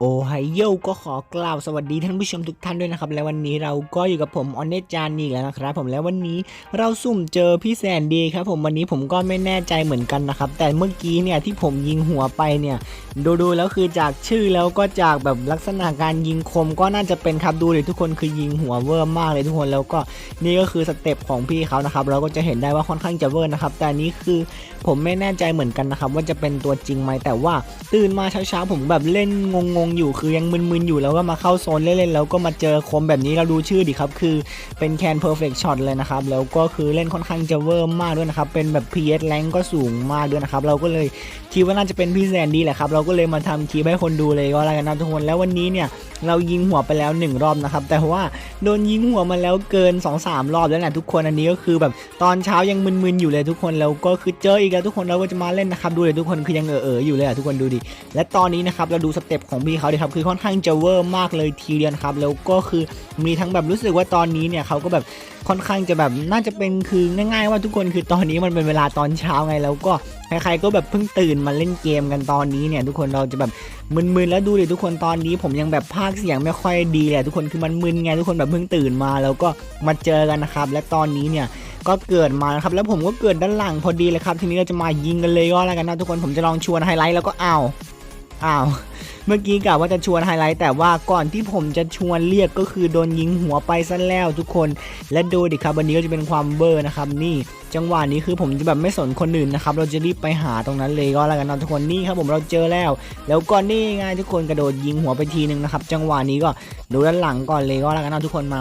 โอไฮโยก็ขอกล่าวสวัสดีท่านผู้ชมทุกท่านด้วยนะครับ และวันนี้เราก็อยู่กับผมออนเนจานีแล้วนะครับ ผมแล้ววันนี้เราสุ่มเจอพี่แสนดีครับผมวันนี้ผมก็ไม่แน่ใจเหมือนกันนะครับ แต่เมื่อกี้เนี่ยที่ผมยิงหัวไปเนี่ยดูดูๆแล้วคือจากชื่อแล้วก็จากแบบลักษณะการยิงคมก็น่าจะเป็นครับดูเลยทุกคนคือยิงหัวเวอร์มากเลยทุกคนแล้วก็นี่ก็คือสเต็ปของพี่เขานะครับเราก็จะเห็นได้ว่าค่อนข้างจะเวอร์นะครับแต่นนี้คือผมไม่แน่ใจเหมือนกันนะครับว่าจะเป็นตัวจริงไหมแต่ว่าตื่นมาเช้าๆผมแบบเล่นงงๆอยู่คือยังมึนๆอยู่แล้วก็มาเข้าโซนเล่นๆแล้วก็มาเจอคมแบบนี้เราดูชื่อดิครับ คือเป็นแคนเพอร์เฟกช็อตเลยนะครับ แล้วก็คือเล่นค่อนข้างจะเวอร์มากด้วยนะครับ เป็นแบบ PS แรงก็สูงมากด้วยนะครับ เราก็เลยคิดว่าน่าจะเป็นพี่แซนดี้แหละครับ เราก็เลยมาทำคลิปให้คนดูเลยก็แล้วกันนะทุกคนแล้ววันนี้เนี่ยเรายิงหัวไปแล้วหนึ่งรอบนะครับ แต่ว่าโดนยิงหัวมาแล้วเกิน 2-3 รอบแล้วนะทุกคนอันนี้ก็คือแบบตอนเช้ายังมึนๆอยู่เลยทุกคนแล้วก็คือเจออีกแล้วทุกคนเราก็จะมาเล่นนะครับดูเลยทุกคนคือยังเออๆอยู่เลยอะทุกคนดูดิและตอนนี้นะครับเราดูสเต็ปของพีเขาดิครับคือค่อนข้างจะเวอร์มากเลยทีเดียวครับแล้วก็คือมีทั้งแบบรู้สึกว่าตอนนี้เนี่ยเขาก็แบบค่อนข้างจะแบบน่าจะเป็นคือง่ายๆว่าทุกคนคือตอนนี้มันเป็นเวลาตอนเช้าไงแล้วก็ใครๆก็แบบเพิ่งตื่นมาเล่นเกมกันตอนนี้เนี่ยทุกคนเราจะแบบมึนๆแล้วดูดิทุกคนตอนนี้ ผมยังแบบพากเสียงไม่ค่อยดีเลยทุกคนคือมันมึนไงทุกคนแบบเพิ่งตื่นมา แล้วก็มาเจอกันนะครับ และตอนนี้เนี่ยก็เกิดมานะครับแล้วผมก็เกิดด้านหลังพอดีเลยครับ ทีนี้เราจะมายิงกันเลยก็แล้วกันนะทุกคนผมจะลองชวนไฮไลท์แล้วก็เอา อ้าว เมื่อกี้กะว่าจะชวนไฮไลท์แต่ว่าก่อนที่ผมจะชวนเรียกก็คือโดนยิงหัวไปซะแล้วทุกคน และดูดิครับวันนี้ก็จะเป็นความเบอร์นะครับนี่จังหวะนี้คือผมจะแบบไม่สนคนอื่นนะครับ เราจะรีบไปหาตรงนั้นเลยก็แล้วกันนะทุกคนนี่ครับผมเราเจอแล้ว แล้วก็นี่ไงทุกคนกระโดดยิงหัวไปทีนึงนะครับ จังหวะนี้ก็ดูด้านหลังก่อนเลยก็แล้วกันนะทุกคนมา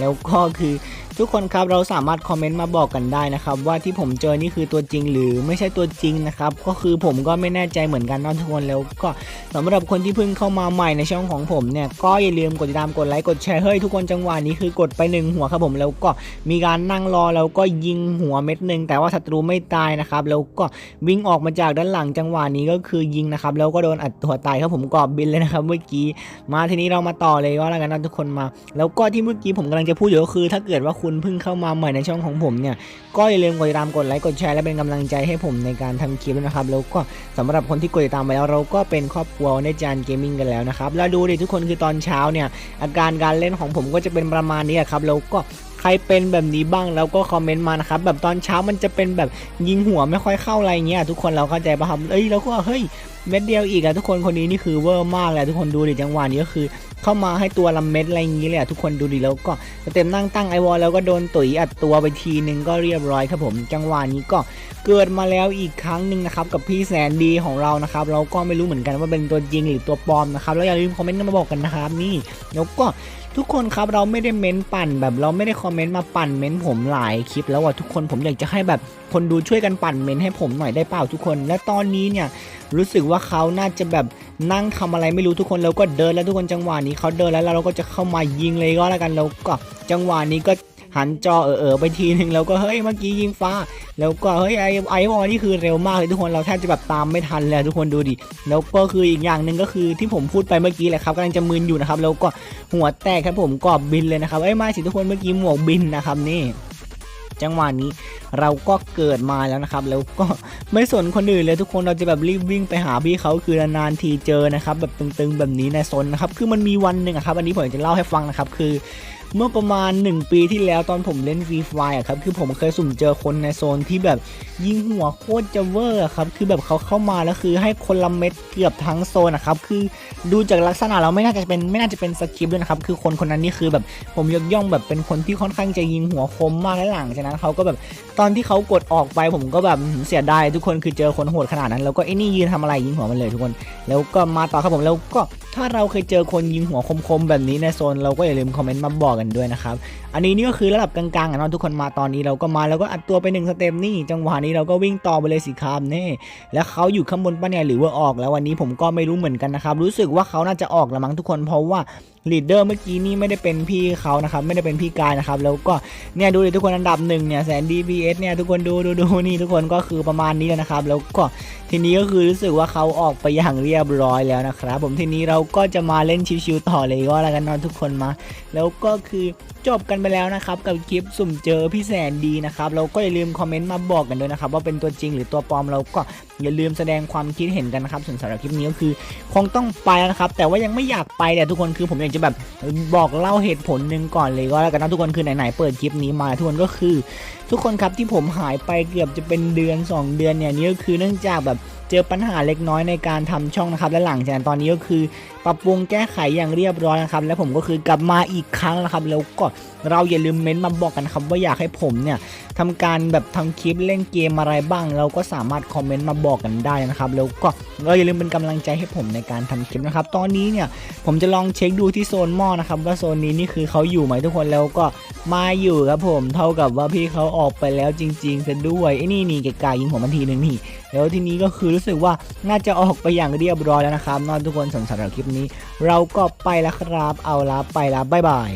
แล้วก็คือ ทุกคนครับเราสามารถคอมเมนต์มาบอกกันได้นะครับว่าที่ผมเจอนี่คือตัวจริงหรือไม่ใช่ตัวจริงนะครับก็คือผมก็ไม่แน่ใจเหมือนกันนะทุกคนแล้วก็สำหรับคนที่เพิ่งเข้ามาใหม่ในช่องของผมเนี่ยก็อย่าลืมกดติดตามกดไลค์กดแชร์เฮ้ยทุกคนจังหวะนี้คือกดไปหนึ่งหัวครับผมแล้วก็มีการนั่งรอแล้วก็ยิงหัวเม็ดหนึ่งแต่ว่าศัตรูไม่ตายนะครับแล้วก็วิ่งออกมาจากด้านหลังจังหวะนี้ก็คือยิงนะครับแล้วก็โดนอัดตัวตายครับผมกอบบินเลยนะครับเมื่อกี้มาทีนี้เรามาต่อเลยก็แล้วกันนะทุกคนมา แล้วก็ที่เมื่อกี้ผมกำลังจะพูดอยู่ก็คือถ้าเกิดว่าคุณเพิ่งเข้ามาใหม่ในช่องของผมเนี่ย ก็อย่าลืมกดติดตามกดไลค์กดแชร์และเป็นกำลังใจให้ผมในการทำคลิปนะครับ แล้วก็สำหรับคนที่กดติดตามไปแล้วเราก็เป็นครอบครัวในจานเกมมิ่งกันแล้วนะครับ แล้วดูดิทุกคนคือตอนเช้าเนี่ย อาการการเล่นของผมก็จะเป็นประมาณนี้ครับ แล้วก็ใครเป็นแบบนี้บ้างแล้วก็คอมเมนต์มานะครับแบบตอนเช้ามันจะเป็นแบบยิงหัวไม่ค่อยเข้าอะไรเงี้ยทุกคนเราเข้าใจป่ะครับเอ้ยแล้วก็เฮ้ยเม็ดเดียวอีกอะทุกคนคนนี้นี่คือเวอร์มากเลยทุกคนดูดิจังหวะนี้ก็คือ เข้ามาให้ตัวละเม็ดอะไรอย่างนี้เลยอะทุกคนดูดิแล้วก็เต็มนั่งตั้งไอวอลแล้วก็โดนตุ๋ยอัดตัวไปทีนึงก็เรียบร้อยครับผมจังหวะนี้ก็เกิดมาแล้วอีกครั้งหนึ่งนะครับกับพี่แสนดีของเรานะครับเราก็ไม่รู้เหมือนกันว่าเป็นตัวจริงหรือตัวปลอมนะครับแล้วอย่าลืมคอมเมนต์มาบอกกันนะครับนี่แล้วก็ ทุกคนครับเราไม่ได้เม้นปั่นแบบเราไม่ได้คอมเมนต์มาปั่นเม้นผมหลายคลิป แล้วอะทุกคนผมอยากจะให้แบบคนดูช่วยกันปั่นเม้นให้ผมหน่อยได้เปล่าทุกคน และตอนนี้เนี่ยรู้สึกว่าเขาน่าจะแบบนั่งทำอะไรไม่รู้ทุกคนแล้วก็เดินแล้วทุกคนจังหวะนี้เขาเดินแล้วเราก็จะเข้ามายิงเลยก็แล้วกันแล้วก็จังหวะนี้ก็ หันจอเออๆไปทีหนึ่งแล้วก็เฮ้ยเมื่อกี้ยิงฟ้า แล้วก็เฮ้ยไอไอวอลนี่คือเร็วมากเลยทุกคนเราแทบจะแบบตามไม่ทันเลยทุกคนดูดิแล้วก็คืออีกอย่างหนึ่งก็คือที่ผมพูดไปเมื่อกี้แหละครับกำลังจะมึนอยู่นะครับแล้วก็หัวแตกครับผมกอบบินเลยนะครับเอ้ยไม่สิทุกคนเมื่อกี้หมวกบินนะครับนี่จังหวะนี้เราก็เกิดมาแล้วนะครับ แล้วก็ไม่สนคนอื่นเลยทุกคนเราจะแบบรีบวิ่งไปหาพี่เขาคือนานๆทีเจอนะครับ แบบตึงๆแบบนี้ในโซนนะครับ คือมันมีวันหนึ่งครับ อันนี้ผมจะเล่าให้ฟังนะครับ คือ เมื่อประมาณ 1 ปีที่แล้วตอนผมเล่นฟรีไฟอะครับคือผมเคยสุ่มเจอคนในโซนที่แบบยิงหัวโคตรจะเวอร์อะครับคือแบบเขาเข้ามาแล้วคือให้คนละเม็ดเกือบทั้งโซนนะครับคือดูจากลักษณะเราไม่น่าจะเป็นไม่น่าจะเป็นสคริปต์ด้วยนะครับคือคนคนนั้นนี่คือแบบผมยกย่องแบบเป็นคนที่ค่อนข้างจะยิงหัวคมมากและหลังจากนั้นเขาก็แบบตอนที่เขากดออกไปผมก็แบบเสียดายทุกคนคือเจอคนโหดขนาดนั้น แล้วก็ไอ้นี่ยืนทำอะไรยิงหัวมันเลยทุกคน แล้วก็มาต่อครับผมแล้วก็ ถ้าเราเคยเจอคนยิงหัวคมๆ แบบนี้ในโซนเราก็อย่าลืมคอมเมนต์มาบอกกันด้วยนะครับ อันนี้นี่ก็คือระดับกลางๆอะเนะทุกคนมาตอนนี้เราก็มาแล้วก็อัดตัวไปหนึ่งสเต็ปนี่จังหวะนี้เราก็วิ่งต่อไปเลยสิครับนี่แล้วเขาอยู่ข้างบนปะเนี่ยหรือว่าออกแล้ววันนี้ผมก็ไม่รู้เหมือนกันนะครับรู้สึกว่าเขาน่าจะออกละมั้งทุกคนเพราะว่าลีดเดอร์เมื่อกี้นี่ไม่ได้เป็นพี่เขานะครับไม่ได้เป็นพี่กายนะครับแล้วก็เนี่ยดูดิทุกคนอันดับหนึ่งเนี่ยแสน DPS เนี่ยทุกคนดูดูดูนี่ทุกคนก็คือประมาณนี้เลยนะครับแล้วก็ทีนี้ก็คือรู้สึกว่าเขาออกไปอย่างเรียบร้อยแล้วนะครับผมทีนี้เราก็จะมาเล่นชิวๆต่อเลยก็แล้วกันเนอนทุกคนมา แล้วก็คือจบกันไปแล้วนะครับกับคลิปสุ่มเจอพี่แสนดีนะครับแล้วก็อย่าลืมคอมเมนต์มาบอกกันด้วยนะครับว่าเป็นตัวจริงหรือตัวปลอมเราก็อย่าลืมแสดงความคิดเห็นกันนะครับส่วนสำหรับคลิปนี้ก็คือ คงต้องไปแล้วนะครับ แต่ว่ายังไม่อยากไปแต่ทุกคนคือผมอยากจะแบบบอกเล่าเหตุผลหนึ่งก่อนเลยก็แล้วกันนะทุกคนคือไหนๆเปิดคลิปนี้มาทุกคนก็คือ ทุกคนครับที่ผมหายไปเกือบจะเป็นเดือน 2 เดือนเนี่ยนี่ก็คือเนื่องจากแบบ จอปัญหาเล็กน้อยในการทำช่องนะครับ และหลังจากนั้นตอนนี้ก็คือ ปรับปรุงแก้ไขอย่างเรียบร้อยนะครับ และผมก็คือกลับมาอีกครั้งนะครับ แล้วก็เราอย่าลืมเม้นต์มาบอกกันครับว่าอยากให้ผมเนี่ยทำการแบบทำคลิปเล่นเกมอะไรบ้าง เราก็สามารถคอมเมนต์มาบอกกันได้นะครับ แล้วก็เราอย่าลืมเป็นกำลังใจให้ผมในการทำคลิปนะครับ ตอนนี้เนี่ยผมจะลองเช็คดูที่โซนหม้อนะครับว่าโซนนี้นี่คือเขาอยู่ไหมทุกคนแล้วก็ มาอยู่ครับผมเท่ากับว่าพี่เขาออกไปแล้วจริงๆซะด้วยไอ้นี่นี่ไกลๆยิงผมมาทีหนึ่งนี่แล้วทีนี้ก็คือรู้สึกว่าน่าจะออกไปอย่างเรียบร้อยแล้วนะครับนอนทุกคนสำหรับคลิปนี้ เราก็ไปแล้วครับเอาละไปละบ๊ายบาย